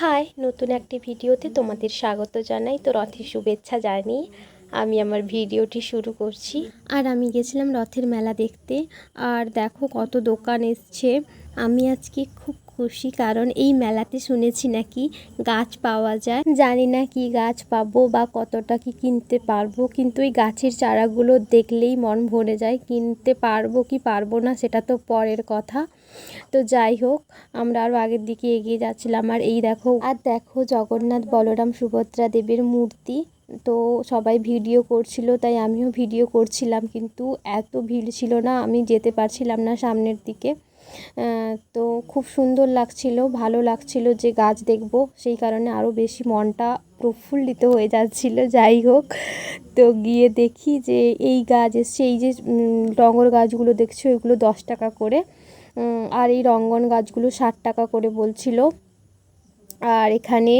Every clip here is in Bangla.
হাই, নতুন একটি ভিডিওতে তোমাদের স্বাগত জানাই। তো রথের শুভেচ্ছা জানি আমি আমার ভিডিওটি শুরু করছি। আর আমি গেছিলাম রথের মেলা দেখতে। আর দেখো কত দোকান এসছে। আমি আজকে খুব খুশি, কারণ এই মেলাতে শুনেছি নাকি গাছ পাওয়া যায়। জানি না কি গাছ পাবো বা কতটা কি কিনতে পারব, কিন্তু এই গাছের চারাগুলো দেখলেই মন ভরে যায়। কিনতে পারব কি পারব না সেটা তো পরের কথা। তো যাই হোক, আমরা আরও আগের দিকে এগিয়ে যাচ্ছিলাম। আর এই দেখো, আর দেখো জগন্নাথ বলরাম সুভদ্রা দেবের মূর্তি। তো সবাই ভিডিও করছিল, তাই আমিও ভিডিও করছিলাম, কিন্তু এত ভিড় ছিল না, আমি যেতে পারছিলাম না সামনের দিকে। তো খুব সুন্দর লাগছিল, ভালো লাগছিল যে গাছ দেখব। সেই কারণে আরও বেশি মনটা প্রফুল্লিত হয়ে যাচ্ছিল, যাই হোক। তো গিয়ে দেখি যে এই গাছ এসছে, এই যে ডঙ্গর গাছগুলো দেখছি ওইগুলো দশ টাকা করে। আর এই রঙ্গন গাছগুলো ষাট টাকা করে বলছিল। আর এখানে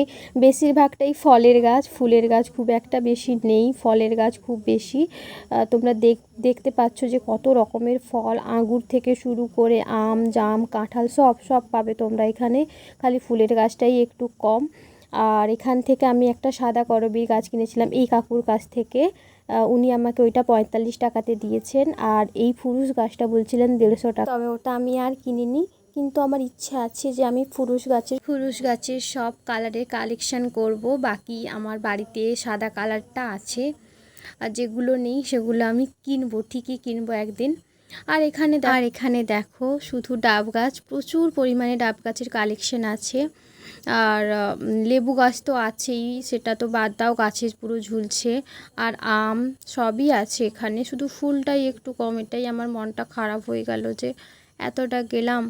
বেশিরভাগটাই ফলের গাছ, ফুলের গাছ খুব একটা বেশি নেই, ফলের গাছ খুব বেশি। তোমরা দেখ, দেখতে পাচ্ছ যে কত রকমের ফল, আঙ্গুর থেকে শুরু করে আম, জাম, কাঁঠাল সব সব পাবে তোমরা এখানে। খালি ফুলের গাছটাই একটু কম। আর এখান থেকে আমি একটা সাদা করবীর গাছ কিনেছিলাম এই কাকুর কাছ থেকে। উনি আমাকে ওইটা পঁয়তাল্লিশ টাকাতে দিয়েছেন। আর এই ফুরুষ গাছটা বলছিলেন দেড়শো টাকা। তবে ওটা আমি আর কিনিনি। কিন্তু আমার ইচ্ছা আছে যে আমি ফুরুষ গাছের ফুরুষ গাছের সব কালারের কালেকশন করব। বাকি আমার বাড়িতে সাদা কালারটা আছে। আর যেগুলো নেই সেগুলো আমি কিনবো ঠিকই কিনবো একদিন। আর এখানে আর এখানে দেখো শুধু ডাব গাছ প্রচুর পরিমাণে ডাব গাছের কালেকশন আছে। আর লেবু গাছ তো আছেই সেটা তো বাদ দাও গাছে পুরো ঝুলছে। আর আম সবই আছে এখানে শুধু ফুলটাই একটু কম এটাই আমার মনটা খারাপ হয়ে গেল যে এতটা গেলাম।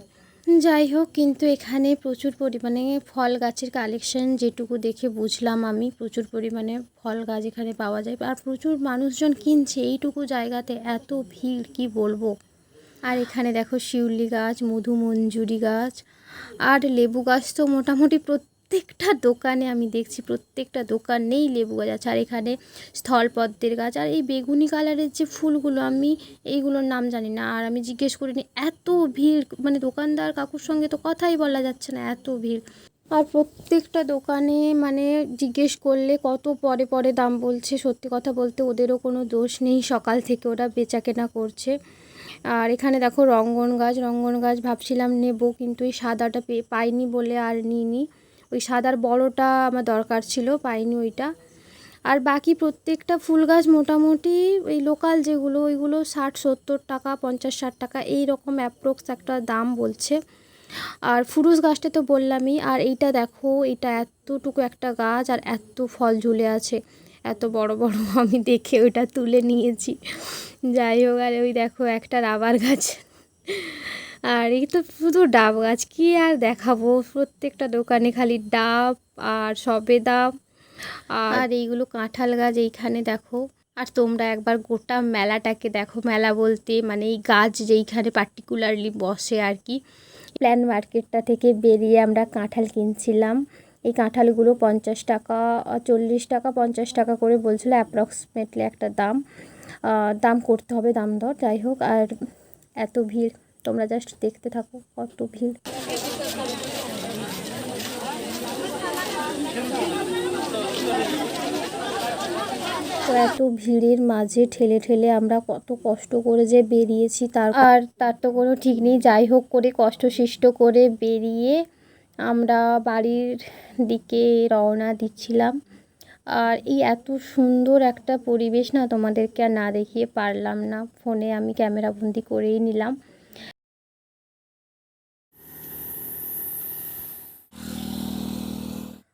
যাই হোক, কিন্তু এখানে প্রচুর পরিমাণে ফল গাছের কালেকশন যেটুকু দেখে বুঝলাম আমি, প্রচুর পরিমাণে ফল গাছ এখানে পাওয়া যায়। আর প্রচুর মানুষজন কিনছে এইটুকু জায়গাতে, এত ভিড়, কি বলব? আর এখানে দেখো শিউলি গাছ, মধুমঞ্জুরি গাছ, আর লেবু গাছ তো মোটামুটি প্রত্যেকটা দোকানে আমি দেখছি, প্রত্যেকটা দোকানেই লেবু গাছ। আছে আর এখানে স্থলপদ্মের গাছ, আর এই বেগুনি কালারের যে ফুলগুলো আমি এইগুলোর নাম জানি না। আর আমি জিজ্ঞেস করিনি, এত ভিড় মানে দোকানদার কাকুর সঙ্গে তো কথাই বলা যাচ্ছে না, এত ভিড়। আর প্রত্যেকটা দোকানে মানে জিজ্ঞেস করলে কত পরে পরে দাম বলছে, সত্যি কথা বলতে ওদেরও কোনো দোষ নেই, সকাল থেকে ওরা বেচা কেনা করছে। আর এখানে দেখো রঙ্গন গাছ রঙ্গন গাছ ভাবছিলাম নেব, কিন্তু এই সাদাটা পে, পাইনি বলে আর নিইনি। ওই সাদার বড়টা আমার দরকার ছিল, পাইনি ওইটা। আর বাকি প্রত্যেকটা ফুল গাছ মোটামুটি ওই লোকাল যেগুলো, ওইগুলো ষাট, সত্তর টাকা, পঞ্চাশ, ষাট টাকা এই রকম অ্যাপ্রক্স একটা দাম বলছে। আর ফুরুস গাছটা তো বললামই, আর এইটা দেখো এটা এতটুকু একটা গাছ আর এত ফল ঝুলে আছে। এত বড় বড় আমি দেখে ওইটা তুলে নিয়েছি। যাই হোক, আর ওই দেখো একটা রাবার গাছ। আর এই তো শুধু ডাব গাছ, কি আর দেখাবো? প্রত্যেকটা দোকানে খালি ডাব আর সবে সবেদা আর এইগুলো কাঁঠাল গাছ এইখানে দেখো। আর তোমরা একবার গোটা মেলাটাকে দেখো। মেলা বলতে মানে এই গাছ যেইখানে পার্টিকুলারলি বসে আর কি। প্ল্যান মার্কেটটা থেকে বেরিয়ে আমরা কাঁঠাল কিনছিলাম। এই কাঁঠালগুলো পঞ্চাশ টাকা, চল্লিশ টাকা, পঞ্চাশ টাকা করে বলছিল অ্যাপ্রক্সিমেটলি একটা দাম। দাম করতে হবে দাম দর, যাই হোক। আর এত ভিড় তোমরা জাস্ট দেখতে থাকো, কত ভিড়। তো এত ভিড়ের মাঝে ঠেলে ঠেলে আমরা কত কষ্ট করে যে বেরিয়েছি, তার আর তার তো কোনো ঠিক নেই। যাই হোক করে কষ্ট সৃষ্ট করে বেরিয়ে আমরা বাড়ির দিকে রওনা দিচ্ছিলাম। আর এই এত সুন্দর একটা পরিবেশ না তোমাদেরকে আর না দেখিয়ে পারলাম না। ফোনে আমি ক্যামেরা বন্দি করেই নিলাম।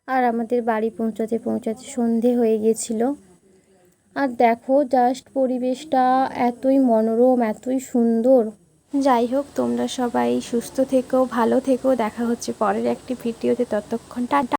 আর আমাদের বাড়ি পৌঁছাতে পৌঁছাতে সন্ধে হয়ে গেছিল। আর দেখো জাস্ট পরিবেশটা এতই মনোরম, এতই সুন্দর। যাই হোক, তোমরা সবাই সুস্থ থেকো, ভালো থেকো। দেখা হচ্ছে পরের একটি ভিডিওতে। ততক্ষণ টাটা